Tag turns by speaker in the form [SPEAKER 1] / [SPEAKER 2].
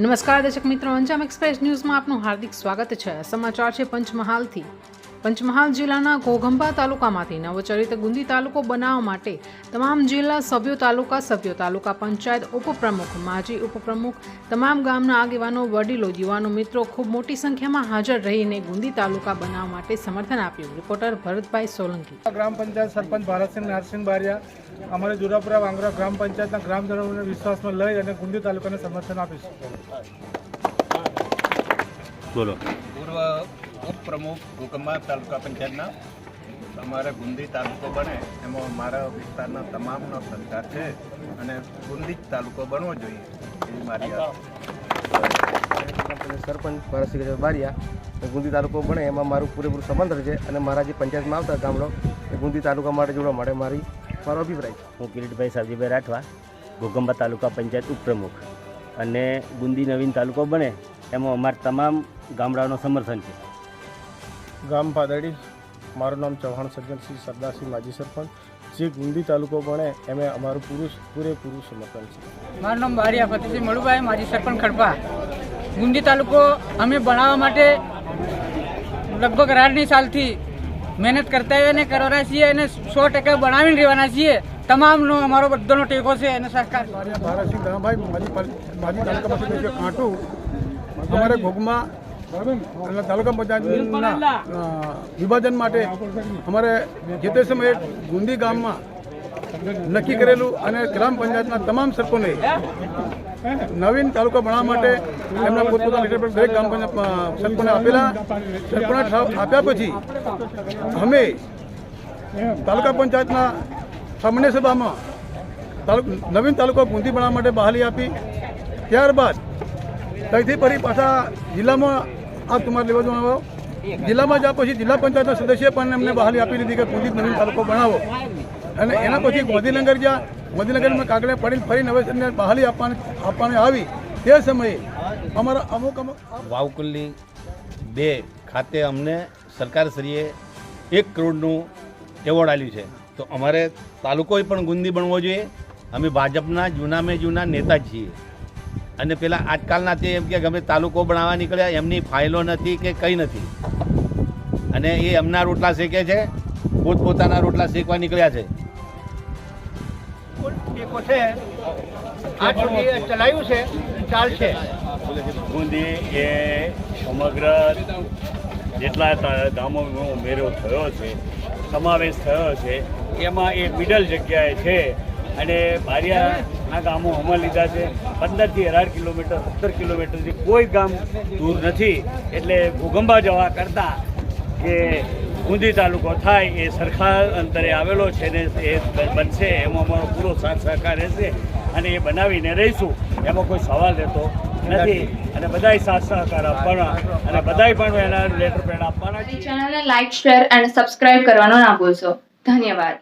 [SPEAKER 1] નમસ્કાર દર્શક મિત્રો અંજામ એક્સપ્રેસ ન્યૂઝમાં આપનું હાર્દિક સ્વાગત છે. સમાચાર છે પંચમહાલથી. પંચમહાલ જિલ્લાના ઘોઘંબા તાલુકામાંથી નવચરિત ગુંદી તાલુકો બનાવવા માટે તમામ જિલ્લા સભ્યો તાલુકા સભ્યો તાલુકા પંચાયત ઉપપ્રમુખ માજી ઉપપ્રમુખ તમામ ગામના આગેવાનો વડીલો યુવાનો મિત્રો ખૂબ મોટી સંખ્યામાં હાજર રહીને ગુંદી તાલુકા બનાવવા માટે સમર્થન આપ્યું. રિપોર્ટર ભરતભાઈ સોલંકી.
[SPEAKER 2] ગ્રામ પંચાયત સરપંચ ભારતસિંહ નારસિંહ બારિયા અમારે જુરાપુરા વાંગરા ગ્રામ પંચાયતના ગ્રામજનોને વિશ્વાસમાં લઈ અને ગુંદી તાલુકાને સમર્થન આપીશું.
[SPEAKER 3] બોલો.
[SPEAKER 4] પૂર્વ ઉપપ્રમુખ ગોકંબા તાલુકા પંચાયતના. અમારે બુંદી તાલુકો બને એમાં મારા વિસ્તારના તમામનો સરકાર છે અને બુંદી જ તાલુકો બનવો જોઈએ એવી મારી આશા
[SPEAKER 5] સરપંચ ભારતસિંહ બારિયા ગુંદી તાલુકો બને એમાં મારું પૂરેપૂરું સમંત્ર છે અને મારા જે પંચાયતમાં આવતા ગામડો એ ગુંદી તાલુકા માટે જોડવા માટે મારી મારો અભિપ્રાય
[SPEAKER 3] હું કિરીટભાઈ સાબજીભાઈ રાઠવા ઘોગંબા તાલુકા પંચાયત ઉપપ્રમુખ. અને ગુંદી નવીન તાલુકો બને એમાં અમારા તમામ ગામડાઓનો સમર્થન છે.
[SPEAKER 2] ગામ પાદડી મારું નામ ચૌહાણ સજ્જનસિંહ સરદારસિંહ માજી સરપંચ. જે ગુંદી તાલુકો બને એમે અમારું પુરુષ પૂરેપૂરું સમર્થન છે.
[SPEAKER 6] મારું નામ બારિયા ફતેસિંહ મળુભાઈ માજી સરપંચ ખડપા. ગુંદી તાલુકો અમે બનાવવા માટે લગભગ અઢારની સાલથી મહેનત કરતા અને કરવાના છીએ અને સો ટકા બનાવીને રહેવાના છીએ. તમામનો અમારો બધાનો ટેકો છે અને સરકાર
[SPEAKER 2] ભારતસિંહ ધનાભાઈ માજી તાલુકામાંથી કાંટું અમારે અને તાલુકા પંચાયતના વિભાજન માટે અમારે જે તે સમયે ગુંદી ગામમાં નક્કી કરેલું અને ગ્રામ પંચાયતના તમામ સરપંચોએ નવીન તાલુકો બનાવવા માટે એમના પોતપોતાના લેટર પર દરેક ગ્રામ પંચાયત સરપંચને આપેલા. સરપંચના ઠરાવ આપ્યા પછી અમે તાલુકા પંચાયતના સામાન્ય સભામાં નવીન તાલુકો ગુંદી બનાવવા માટે બહાલી આપી. ત્યારબાદ ત્યાંથી ફરી પાછા જિલ્લામાં આ તમારે લેવા જણાવો જિલ્લામાં જ્યાં પછી જિલ્લા પંચાયતના સદસ્ય પણ એમને બહાલી આપી દીધી કે ગુંદી નવીન તાલુકો બનાવો. અને એના પછી ગાંધીનગર જ્યાં ગાંધીનગરમાં કાગળે પડીને ફરી નવેસરને બહાલી આપવાની આપવાની આવી. તે સમયે અમારા અમુક અમુક
[SPEAKER 7] વાવકુલની બે ખાતે અમને સરકારશ્રીએ એક કરોડનું એવોર્ડ આપ્યું છે. તો અમારે તાલુકોએ પણ ગુંદી બનવો જોઈએ. અમે ભાજપના જૂના મેં જૂના નેતા છીએ. અને પેલા આજકાલના તે એમ કે ગમે તાલુકો બનાવવા નીકળ્યા એમની ફાઇલો નથી કે કંઈ નથી. અને એ એમના રોટલા શેકે છે? પોતપોતાના રોટલા શેકવા નીકળ્યા છે.
[SPEAKER 4] ચલાવ્યું છે? ચાલશે.
[SPEAKER 8] બુંદી એ સમગ્ર જેટલા ગામોનો ઉમેરો થયો છે સમાવેશ થયો છે એમાં એ મિડલ જગ્યાએ છે. અને બારિયાના ગામો હમણાં લીધા છે. પંદરથી અઢાર કિલોમીટર, સત્તર કિલોમીટરથી કોઈ ગામ દૂર નથી. એટલે ભૂગંબા જવા કરતાં કે ગુંદી તાલુકો થાય એ સરખા અંતરે આવેલો છે ને એ બનશે, એમાં અમારો પૂરો સાથ સહકાર રહેશે અને એ બનાવીને રહીશું. એમાં કોઈ સવાલ રહેતો નથી. અને બધાય સાથ સહકાર આપવાના અને બધાય પણ એના લેટર પેડ આપવાના
[SPEAKER 9] ચેનલને લાઈક, શેર અને સબસ્ક્રાઇબ કરવાનો ના ભૂલશો. ધન્યવાદ.